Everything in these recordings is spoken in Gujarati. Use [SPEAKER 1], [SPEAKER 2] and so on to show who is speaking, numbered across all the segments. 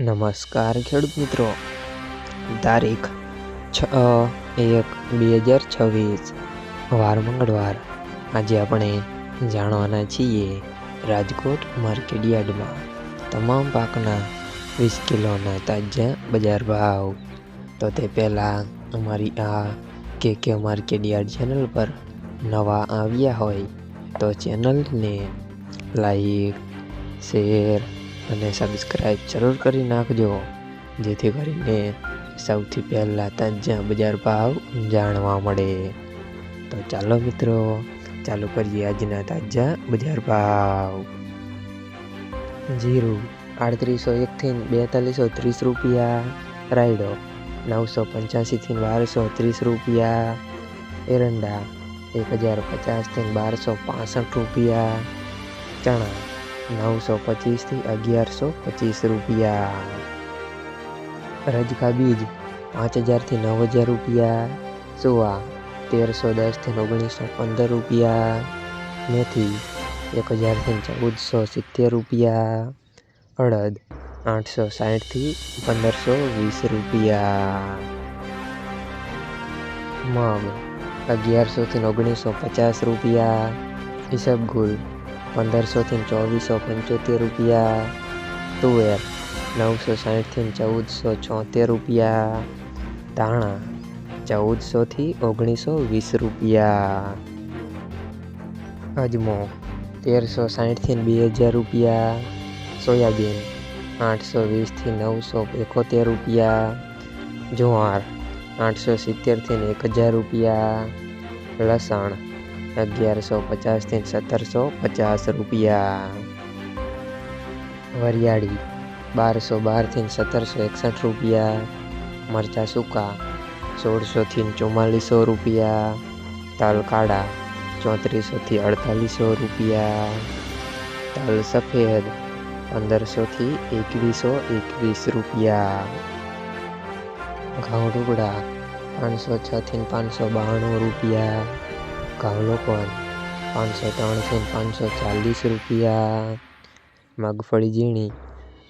[SPEAKER 1] નમસ્કાર ખેડૂત મિત્રો. તારીખ છ એક, બે હજાર છવ્વીસ. વાર મંગળવાર. આજે આપણે જાણવાના છીએ રાજકોટ માર્કેટ યાર્ડમાં તમામ પાકના વીસ કિલોના તાજા બજાર ભાવ. તો તે પહેલાં અમારી આ કે કે માર્કેટ યાર્ડ ચેનલ પર નવા આવ્યા હોય તો ચેનલને લાઈક, શેર અને સબસ્ક્રાઈબ જરૂર કરી નાખજો, જેથી કરીને સૌથી પહેલાં તાજા બજાર ભાવ જાણવા મળે. તો ચાલો મિત્રો, ચાલુ કરીએ આજના તાજા બજાર ભાવ. જીરું આડત્રીસો એકથી બેતાલીસો ત્રીસ રૂપિયા, રાયડો નવસો પંચ્યાસીથી બારસો ત્રીસ રૂપિયા, એરંડા એક હજાર પચાસથી બારસો પાસઠ રૂપિયા, ચણા નવસો પચીસથી અગિયારસો પચીસ રૂપિયા. રજકા બીજ પાંચ હજારથી નવ હજાર રૂપિયા. સુવા તેરસો દસથી ઓગણીસો પંદર રૂપિયા. મેથી એક હજારથી ચૌદસો સિત્તેર રૂપિયા. અડદ આઠસો સાઠથી પંદરસો વીસ રૂપિયા. મગ અગિયારસોથી ઓગણીસો પચાસ રૂપિયા. ઈસબગુલ પંદરસોથી ચોવીસો પંચોતેર રૂપિયા તુવેર, નવસો સાઠથી ચૌદસો છોતેર રૂપિયા ધાણા, ચૌદસોથી ઓગણીસો વીસ રૂપિયા અજમો, તેરસો સાઠથી બે હજાર રૂપિયા સોયાબીન, આઠસો વીસથી નવસો એકોતેર રૂપિયા જુવાર, આઠસો સિત્તેરથી એક હજાર રૂપિયા લસણ અગિયારસો પચાસથી સત્તરસો પચાસ રૂપિયા. વરિયાળી બારસો બારથી સત્તરસો એકસઠ રૂપિયા. મરચાં સૂકા સોળસોથી ચુમ્માલીસો રૂપિયા. તલકાડા ચોત્રીસોથી અડતાલીસો રૂપિયા. તલ સફેદ પંદરસોથી એકવીસો એકવીસ રૂપિયા. ઘઉં ટુકડા પાંચસો છથી પાંચસો બાણું રૂપિયા. ઘઉં પણ પાંચસો ત્રણથી પાંચસો ચાલીસ રૂપિયા. મગફળી ઝીણી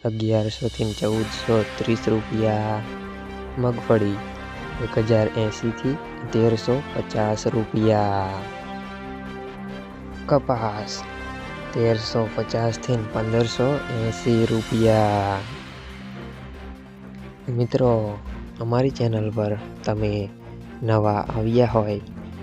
[SPEAKER 1] અગિયારસોથી ચૌદસો ત્રીસ રૂપિયા. મગફળી એક હજાર એંશીથી તેરસો પચાસ રૂપિયા. કપાસ તેરસો પચાસથી પંદરસો એંસી રૂપિયા. મિત્રો, અમારી ચેનલ પર તમે નવા આવ્યા હોય